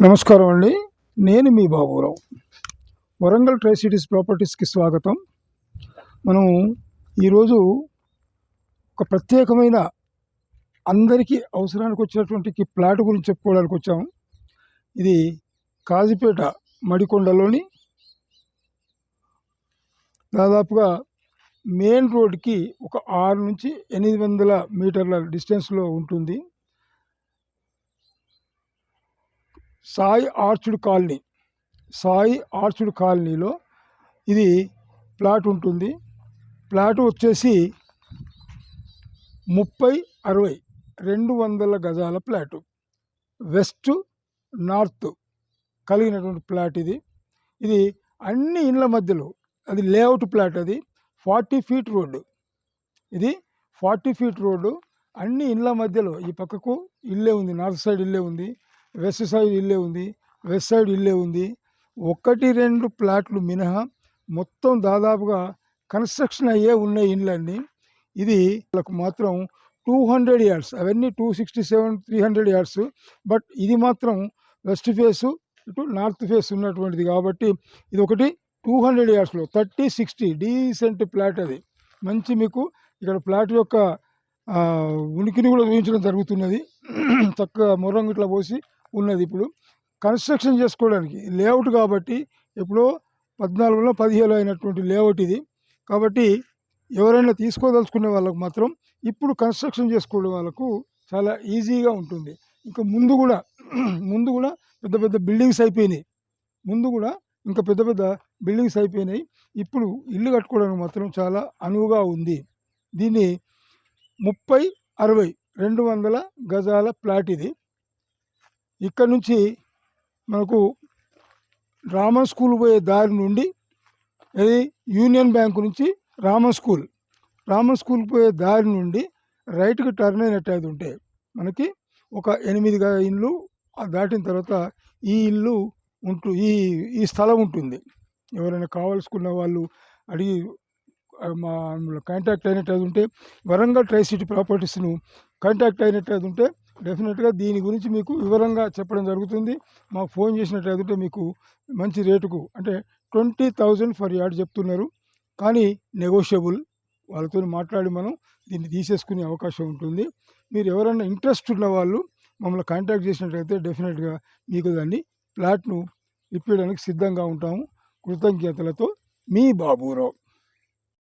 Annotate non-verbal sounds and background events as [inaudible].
నమస్కారం అండి. నేను మీ బాబురావు. వరంగల్ ట్రై సిటీస్ ప్రాపర్టీస్కి స్వాగతం. మనం ఈరోజు ఒక ప్రత్యేకమైన అందరికీ అవసరానికి వచ్చినటువంటి ప్లాట్ గురించి చెప్పుకోవడానికి వచ్చాము ఇది కాజీపేట మడికొండలోని దాదాపుగా మెయిన్ రోడ్కి ఒక ఆరు నుంచి ఎనిమిది వందల మీటర్ల డిస్టెన్స్లో ఉంటుంది. Sai orchard colony Sai orchard కాలనీలో ఇది ప్లాట్ ఉంటుంది. ప్లాట్ వచ్చేసి ముప్పై అరవై రెండు వందల గజాల ప్లాటు. వెస్ట్ నార్త్ కలిగినటువంటి ప్లాట్ ఇది. ఇది అన్ని ఇండ్ల మధ్యలో అది లేఅవుట్ ప్లాట్ అది. Forty feet road. ఇది ఫార్టీ ఫీట్ రోడ్డు. అన్ని ఇండ్ల మధ్యలో ఈ పక్కకు ఇల్లే ఉంది. నార్త్ సైడ్ ఇల్లే ఉంది. వెస్ట్ సైడ్ ఇల్లే ఉంది వెస్ట్ సైడ్ ఇల్లే ఉంది. ఒకటి రెండు ప్లాట్లు మినహా మొత్తం దాదాపుగా కన్స్ట్రక్షన్ అయ్యే ఉన్నాయి ఇండ్లన్నీ. ఇది వాళ్ళకు మాత్రం టూ హండ్రెడ్ యార్డ్స్ అవన్నీ two sixty seven three hundred yards. But ఇది మాత్రం వెస్ట్ ఫేసు ఇటు నార్త్ ఫేస్ ఉన్నటువంటిది కాబట్టి ఇది ఒకటి టూ హండ్రెడ్ యార్డ్స్లో థర్టీ సిక్స్టీ డీసెంట్ ప్లాట్ అది. మంచి మీకు ఇక్కడ ప్లాట్ యొక్క ఉనికిని కూడా ఊహించడం జరుగుతున్నది. [clears throat] చక్కగా మొర్రం ఇట్లా పోసి ఉన్నది ఇప్పుడు. కన్స్ట్రక్షన్ చేసుకోవడానికి లేఅవుట్ కాబట్టి ఎప్పుడో పద్నాలుగులో పదిహేను అయినటువంటి లేఅవుట్ ఇది. కాబట్టి ఎవరైనా తీసుకోదలుచుకునే వాళ్ళకు మాత్రం ఇప్పుడు కన్స్ట్రక్షన్ చేసుకోవడం వాళ్ళకు చాలా ఈజీగా ఉంటుంది. ఇంకా ముందు కూడా ముందు కూడా పెద్ద పెద్ద బిల్డింగ్స్ అయిపోయినాయి. ముందు కూడా ఇంకా పెద్ద పెద్ద బిల్డింగ్స్ అయిపోయినాయి. ఇప్పుడు ఇల్లు కట్టుకోవడానికి మాత్రం చాలా అనువుగా ఉంది. దీన్ని ముప్పై అరవై రెండు వందల గజాల ప్లాట్ ఇది. ఇక్కడ నుంచి మనకు రామన్ స్కూల్ పోయే దారి నుండి ఇది యూనియన్ బ్యాంక్ నుంచి రామన్ స్కూల్. రామన్ స్కూల్ పోయే దారి నుండి రైట్కి టర్న్ అయినట్టు ఉంటే మనకి ఒక ఎనిమిది ఇల్లు ఆ దాటిన తర్వాత ఈ ఇల్లు ఉంటూ ఈ ఈ స్థలం ఉంటుంది. ఎవరైనా కావాల్సుకున్న వాళ్ళు అడిగి మా కాంటాక్ట్ అయినట్టు ఉంటే వరంగల్ ట్రై సిటీ ప్రాపర్టీస్ను కాంటాక్ట్ అయినట్టు ఉంటే డెఫినెట్గా దీని గురించి మీకు వివరంగా చెప్పడం జరుగుతుంది. మాకు ఫోన్ చేసినట్లయితే మీకు మంచి రేటుకు అంటే ట్వంటీ థౌజండ్ ఫర్ యార్డ్ చెప్తున్నారు. కానీ నెగోషియబుల్. వాళ్ళతో మాట్లాడి మనం దీన్ని తీసేసుకునే అవకాశం ఉంటుంది. మీరు ఎవరైనా ఇంట్రెస్ట్ ఉన్న వాళ్ళు మమ్మల్ని కాంటాక్ట్ చేసినట్లయితే డెఫినెట్గా మీకు దాన్ని ప్లాట్ను ఇప్పించడానికి సిద్ధంగా ఉంటాము. కృతజ్ఞతలతో మీ బాబురావు.